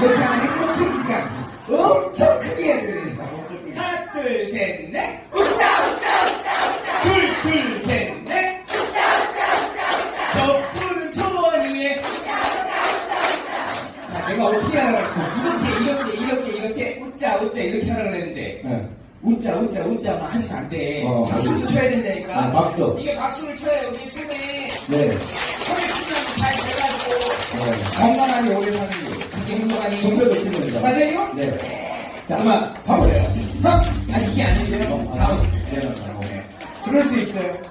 이렇게 하면 행복해지지 않고 엄청 크게 해야 되니까. 하나, 둘, 셋, 넷. 웃자, 웃자, 웃자, 웃자. 둘, 둘, 셋, 넷. 웃자, 웃자, 웃자, 웃자. 저 푸른 초원 위에. 자, 내가 어떻게 하라고 이렇게, 이렇게, 이렇게, 이렇게. 웃자, 웃자, 이렇게 하라고 그랬는데. 네. 웃자, 웃자, 웃자만 하시면 안 돼. 어. 박수도 쳐야 된다니까. 아, 박수. 이게 박수를 쳐야 우리 손에 네. 혈액순환이 잘 돼가지고 네. 건강하게 오래 사는 행복하니. 손뼉을 치는 겁니다. 맞아요? 네. 자, 그만 봐보세요. 하! 아, 이게 아닌데요? 다음. 네. 그럴 수 있어요.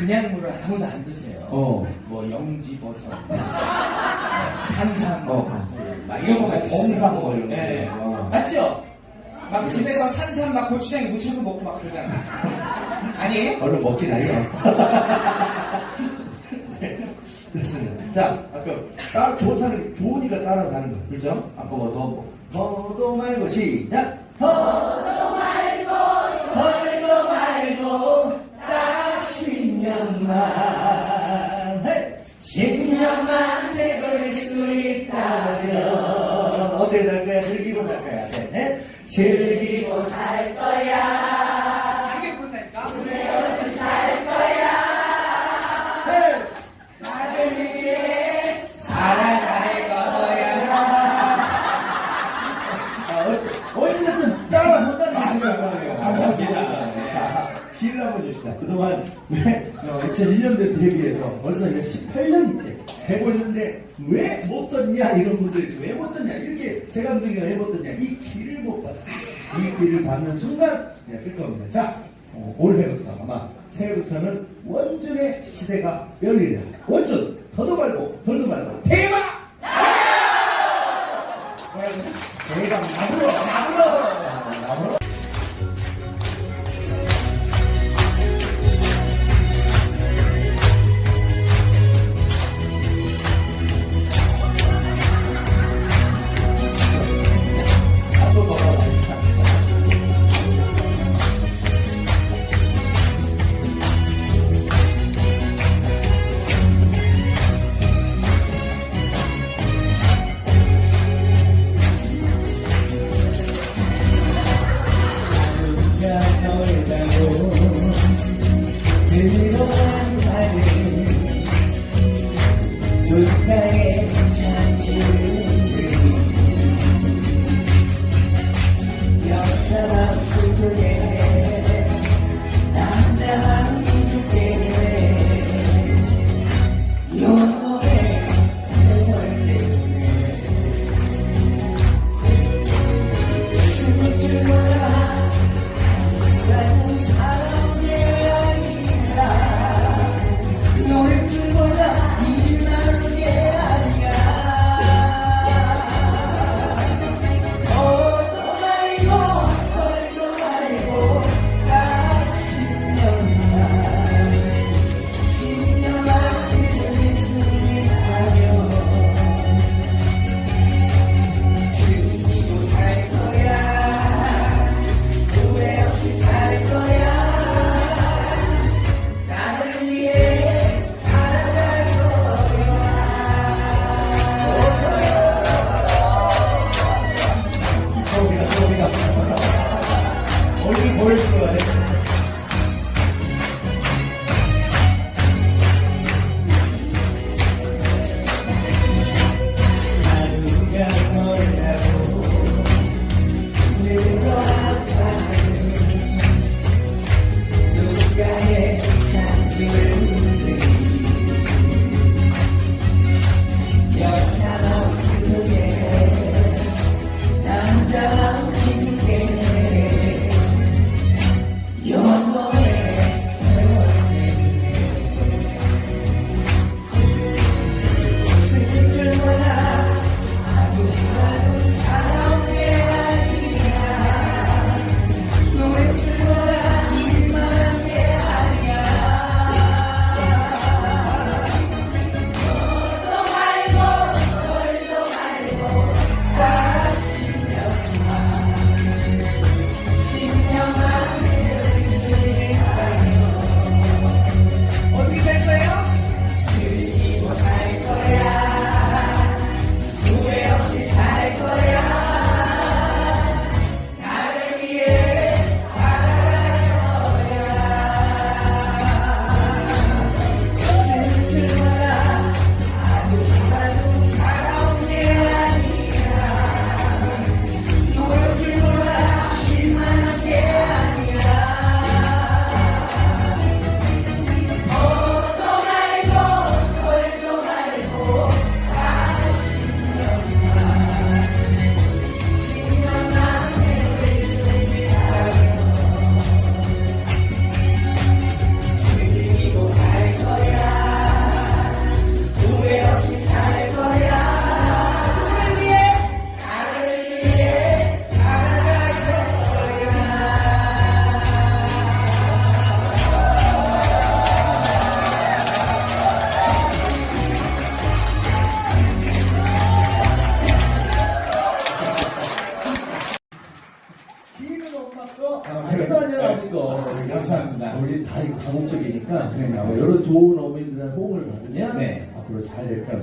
그냥 물을 아무도 안 드세요. 어. 뭐 영지 버섯, 산삼, 어. 막 이런 거만 드시는 홍삼 거. 뭐 이런 거. 네. 어. 맞죠? 막 집에서 산삼 막 고추장에 묻혀서 먹고 막 그러잖아. 아니에요? 얼른 먹긴 아니요. 네, 됐습니다. 자, 아까 따라 좋다는 게 좋으니까 따라가는 거, 그렇죠? 아까 뭐 더, 더도 말고 시작. 더 즐기고 잘 부른다니까? 해! 나를 위해 살아갈 거야. 아, 어찌- 어찌됐든 따라서 맞아요. 감사합니다. 자, 기를 한번 줍시다. 그동안 왜 2001년도에 대비해서 벌써 이제 18년째 되고 있는데 왜 못 떴냐 이런 분들이 있어요. 왜 못 떴냐 이렇게 세 감독이가 왜 못 떴냐 이 받아. 이 길을 받는 순간 그냥 뜰 겁니다. 자 어, 올해부터 아마 새해부터는 원준의 시대가 열리라. 원준 더도 말고 덜도 말고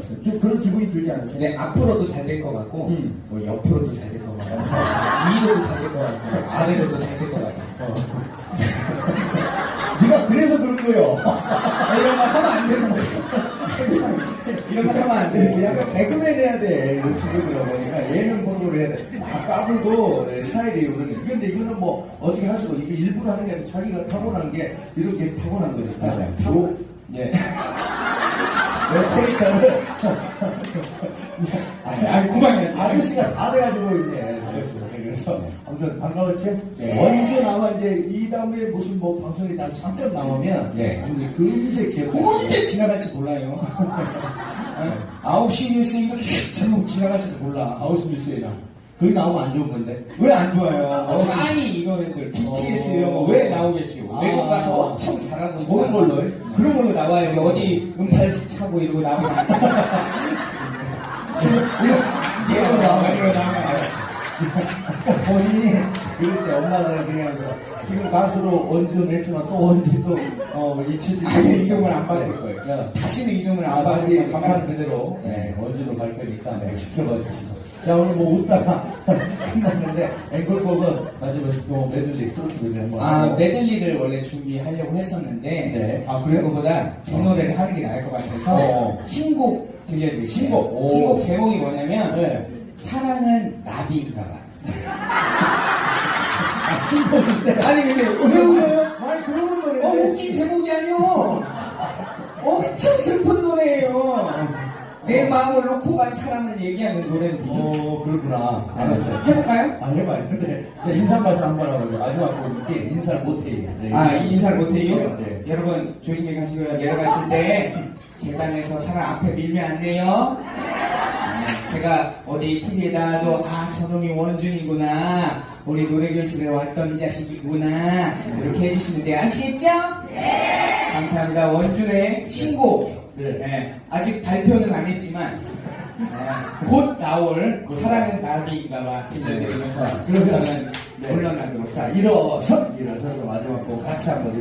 같습니다. 좀 그런 기분이 들지 않으세요? 네, 앞으로도 잘 될 것 같고, 음. 뭐 옆으로도 잘 될 것 같고, 위로도 잘 될 것 같고, 아래로도 잘 될 것 같고. 네가 그래서 그런 거요. 이런 거 하면 안 되는 거예요. 이런 거 하면 안 돼. 약간 개그맨 해야 돼. 이런 친구들 보니까 예능 공부를 해야 돼. 막 까불고 네, 스타일이 그러네. 근데 이거는 뭐 어떻게 할 수가. 이게 일부러 하는 게 아니라 자기가 타고난 게 이렇게 타고난 거니까. 맞아요. 타고, 예. 내 캐릭터를 아니, 아니, 그만해. 아저씨가 다 돼가지고 이제 그랬어요. 그래서 아무튼 반가웠지? 네. 언제 나와 이제 이 다음에 무슨 뭐 방송이 나 잠깐 나오면 네. 우리 금세 기억. 언제 지나갈지 몰라요. 어? 9시 뉴스 이렇게 제목 지나갈지도 몰라. 아웃스 뉴스에나 거기 나오면 안 좋은 건데. 왜 안 좋아요? 뭐 싸니 이런 애들, BTS 이런 거 왜 나오겠어요? 아. 외국 가서 엄청 잘하고 그런 걸로 해? 그런 걸로 나와야지. 어디 은팔찌 차고 이러고 나오면. 이러고 나와, 이러고 나와. 본인이 글쎄 엄마는 그냥 지금 가수로 언제 했지만 또 언제 또 어, 아니, 이름을 안 받을 거예요. 야, 다시는 이름을 아, 안 다시 받으니까 가만 그대로 네. 네, 언제로 갈 거니까 네, 지켜봐 주시고 자 오늘 뭐 웃다가 끝났는데 앵콜곡은 마지막에 또 메들리 메들리 한번 아, 하고. 메들리를 원래 준비하려고 했었는데, 네. 아, 그거보다 제 노래를 하는 게 나을 것 같아서, 어. 신곡 들려드릴게요. 신곡. 오. 신곡 제목이 뭐냐면, 네. 사랑은 나비인가 봐. 아, 신곡인데 아니, 근데 왜 웃어요? 아니 그런 건 어, 노래 웃긴 제목이 아니요. 엄청 슬픈 노래예요. 내 마음을 놓고 간 사람을 얘기하는 노래인데. 어 그렇구나 알았어요 해볼까요? 안 해봐요 근데 이제 인사 말씀 한번 하고 마지막 곡인데 인사를 못해요 네, 아, 인사를 못해요? 네. 여러분, 조심히 가시고요. 내려가실 때, 계단에서 사람 앞에 밀면 안 돼요. 아, 제가 어디 TV에다도, 아, 저놈이 원준이구나. 우리 노래교실에 왔던 자식이구나. 이렇게 해주시는데, 아시겠죠? 네. 감사합니다. 원준의 신곡. 네. 네, 아직 발표는 안 했지만, 네, 곧 나올 사랑은 나비인가봐 들려드리면서, 저는 네. 물러나도록. 자 일어서 일어서서 마지막 곡 같이 한번